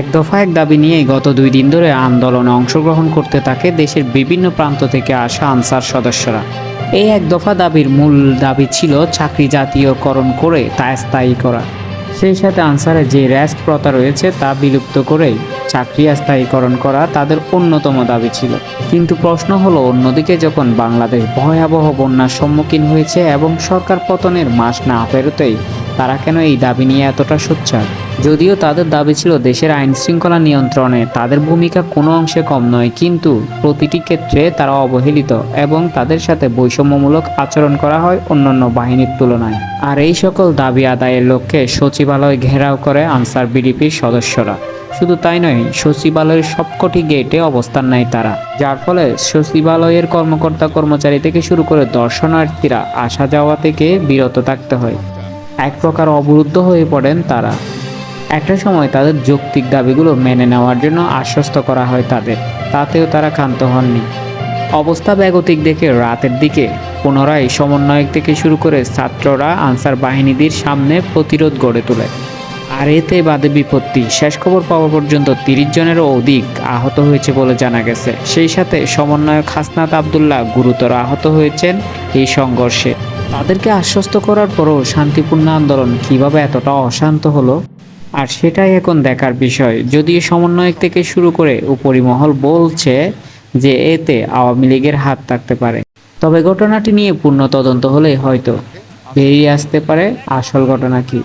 এক দফা এক দাবি নিয়ে গত দুই দিন ধরে আন্দোলনে অংশগ্রহণ করতে থাকে দেশের বিভিন্ন প্রান্ত থেকে আসা আনসার সদস্যরা। এই এক দফা দাবির মূল দাবি ছিল চাকরি জাতীয়করণ করে তা স্থায়ী করা। সেই সাথে আনসারে যে র্যাস্ট প্রথা রয়েছে তা বিলুপ্ত করে চাকরি স্থায়ীকরণ করা তাদের অন্যতম দাবি ছিল। কিন্তু প্রশ্ন হলো, অন্যদিকে যখন বাংলাদেশ ভয়াবহ বন্যার সম্মুখীন হয়েছে এবং সরকার পতনের মাস না পেরোতেই তারা কেন এই দাবি নিয়ে এতটা সোচ্চার? যদিও তাদের দাবি ছিল দেশের আইন শৃঙ্খলা নিয়ন্ত্রণে তাদের ভূমিকা কোনো অংশে কম নয়, কিন্তু প্রতিটি ক্ষেত্রে তারা অবহেলিত এবং তাদের সাথে বৈষম্যমূলক আচরণ করা হয় অন্যান্য বাহিনীর তুলনায়। আর এই সকল দাবি আদায়ের লক্ষ্যে সচিবালয় ঘেরাও করে আনসার বিডিপির সদস্যরা। শুধু তাই নয়, সচিবালয়ের সবকটি গেটে অবস্থান নেয় তারা। যার ফলে সচিবালয়ের কর্মকর্তা কর্মচারী থেকে শুরু করে দর্শনার্থীরা আসা যাওয়া থেকে বিরত থাকতে হয়। এক প্রকার অবরুদ্ধ হয়ে পড়েন তারা। একটা সময় তাদের যৌক্তিক দাবিগুলো মেনে নেওয়ার জন্য আশ্বস্ত করা হয় তাদের, তাতেও তারা ক্ষান্ত হননি। অবস্থা বেগতিক দেখে রাতের দিকে পুনরায় সমন্বয়ক থেকে শুরু করে ছাত্ররা আনসার বাহিনীদের সামনে প্রতিরোধ গড়ে তোলে। আর এতে বাদে বিপত্তি। শেষ খবর পাওয়া পর্যন্ত তিরিশ জনেরও অধিক আহত হয়েছে বলে জানা গেছে। সেই সাথে সমন্বয়ক হাসনাত আবদুল্লাহ গুরুতর আহত হয়েছেন এই সংঘর্ষে। তাদেরকে আশ্বস্ত করার পরও শান্তিপূর্ণ আন্দোলন কীভাবে এতটা অশান্ত হলো? আর সেটাই এখন দেখার বিষয়। যদিও সমন্বয়ক থেকে শুরু করে উপরিমহল বলছে যে এতে আওয়ামী লীগের হাত থাকতে পারে। তবে ঘটনাটি নিয়ে পূর্ণ তদন্ত হলে হয়তো বেরিয়ে আসতে পারে। আসল ঘটনা কি?